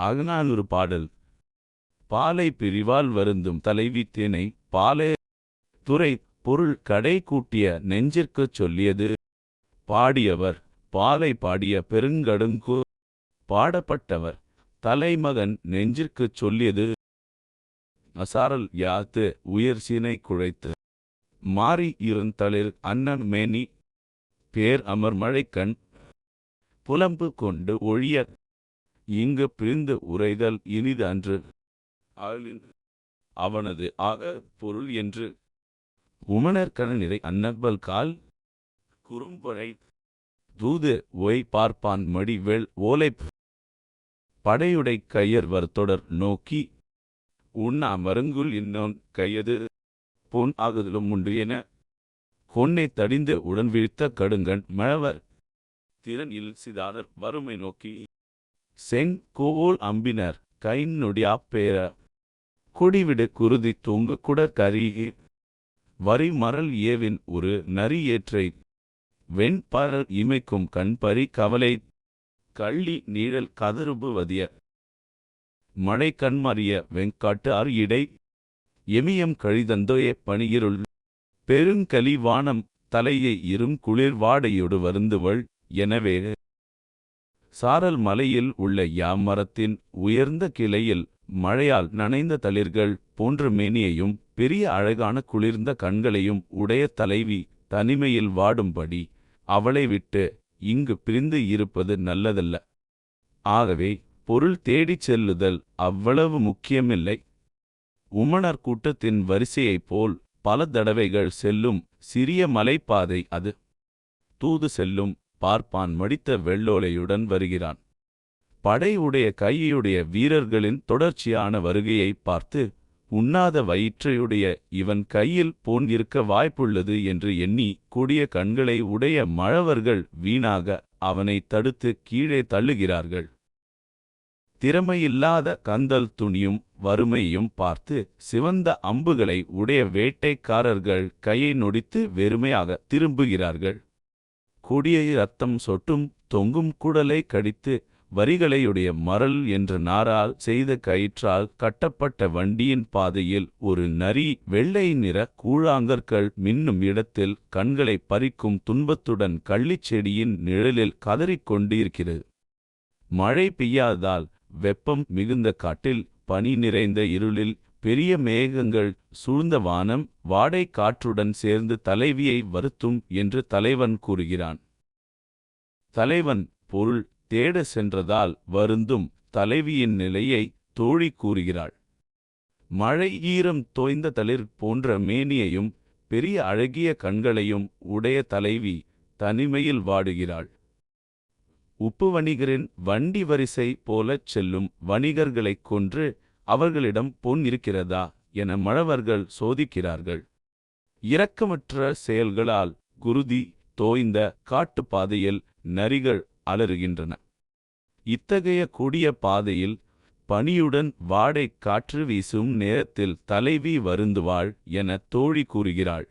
அகநானூறு பாடல். பாலை பிரிவால் வருந்தும் தலைவி தேனை பாலே துறை பொருள் கடை கூட்டிய நெஞ்சிற்குச் சொல்லியது. பாடியவர் பாலை பாடிய பெருங்கடுங்கு பாடப்பட்டவர் தலைமகன் நெஞ்சிற்குச் சொல்லியது. அசாரல் யாத்து உயர் சீனை குழைத்து மாறி இருந்தளிர் அண்ணன் மேனி பேர் அமர் மழைக்கண் புலம்பு கொண்டு ஒழிய இங்கு பிரிந்து உரைதல் இனிது அன்று. ஆளின் அவனது ஆக பொருள் என்று. உமணர் கணநிறை அன்னபல் கால். குறும்பொறை. தூது ஒய் பார்ப்பான் மடி வெள் ஓலைப். படையுடை கையர்வர் தொடர் நோக்கி. உண்ணா மருங்குல் இன்னோன் கையது. பொன் ஆகுதலும் உண்டு என. கொன்னை தடிந்து உடன் வீழ்த்த கடுங்கண் மழவர். திறன் இல் சிதானர் வறுமை நோக்கி. செங் கோவோல் அம்பினர் கைன் நொடியாப் பேர. கொடிவிடு குருதி தூங்க குடர் கரி வரி மரல் ஏவின் ஒரு நரி ஏற்றை. வெண்பரல் இமைக்கும் கண்பரி கவலை. கள்ளி நீழல் கதறுபுவதிய மழை கண்மறிய வெங்காட்டு ஆர் இடை. எமியம் கழிதந்தோயே பணியிருள். பெருங்கலி வானம் தலையை இரும் குளிர் வாடையொடு வருந்துவள். எனவே சாரல் மலையில் உள்ள யாம் மரத்தின் உயர்ந்த கிளையில் மழையால் நனைந்த தளிர்கள் போன்ற மேனியையும் பெரிய அழகான குளிர்ந்த கண்களையும் உடைய தலைவி தனிமையில் வாடும்படி அவளை விட்டு இங்கு பிரிந்து இருப்பது நல்லதல்ல. ஆகவே பொருள் தேடிச் செல்லுதல் அவ்வளவு முக்கியமில்லை. உமணர் கூட்டத்தின் வரிசையைப் போல் பல தடவைகள் செல்லும் சிறிய மலைப்பாதை அது. தூது செல்லும் பார்ப்பான் மடித்த வெள்ளோலையுடன் வருகிறான். படை உடைய கையுடைய வீரர்களின் தொடர்ச்சியான வருகையை பார்த்து உண்ணாத வயிற்றையுடைய இவன் கையில் போன் இருக்க வாய்ப்புள்ளது என்று எண்ணி கூடிய கண்களை உடைய மழவர்கள் வீணாக அவனை தடுத்து கீழே தள்ளுகிறார்கள். திறமையில்லாத கந்தல் துணியும் வறுமையும் பார்த்து சிவந்த அம்புகளை உடைய வேட்டைக்காரர்கள் கையை நொடித்து வெறுமையாக திரும்புகிறார்கள். கொடிய ரத்தம் சொட்டும் தொங்கும் குடலை கடித்து வரிகளையுடைய மரல் என்ற நாரால் செய்த கயிற்றால் கட்டப்பட்ட வண்டியின் பாதையில் ஒரு நரி வெள்ளை நிற கூழாங்கற்கள் மின்னும் இடத்தில் கண்களை பறிக்கும் துன்பத்துடன் கள்ளிச் செடியின் நிழலில் கதறிக்கொண்டிருக்கிறது. மழை பெய்யாததால் வெப்பம் மிகுந்த காட்டில் பனி நிறைந்த இருளில் பெரிய மேகங்கள் சூழ்ந்த வானம் வாடை காற்றுடன் சேர்ந்து தலைவியை வருத்தும் என்று தலைவன் கூறுகிறான். தலைவன் பொருள் தேட சென்றதால் வருந்தும் தலைவியின் நிலையை தோழி கூறுகிறாள். மழை ஈரம் தோய்ந்த தளிர் போன்ற மேனியையும் பெரிய அழகிய கண்களையும் உடைய தலைவி தனிமையில் வாடுகிறாள். உப்பு வணிகரின் வண்டி வரிசை போலச் செல்லும் வணிகர்களைக் கொன்று அவர்களிடம் பொன் இருக்கிறதா என மழவர்கள் சோதிக்கிறார்கள். இரக்கமற்ற செயல்களால் குருதி தோய்ந்த காட்டுப்பாதையில் நரிகள் அலறுகின்றன. இத்தகைய கொடிய பாதையில் பனியுடன் வாடை காற்று வீசும் நேரத்தில் தலைவி வருந்துவாள் என தோழி கூறுகிறாள்.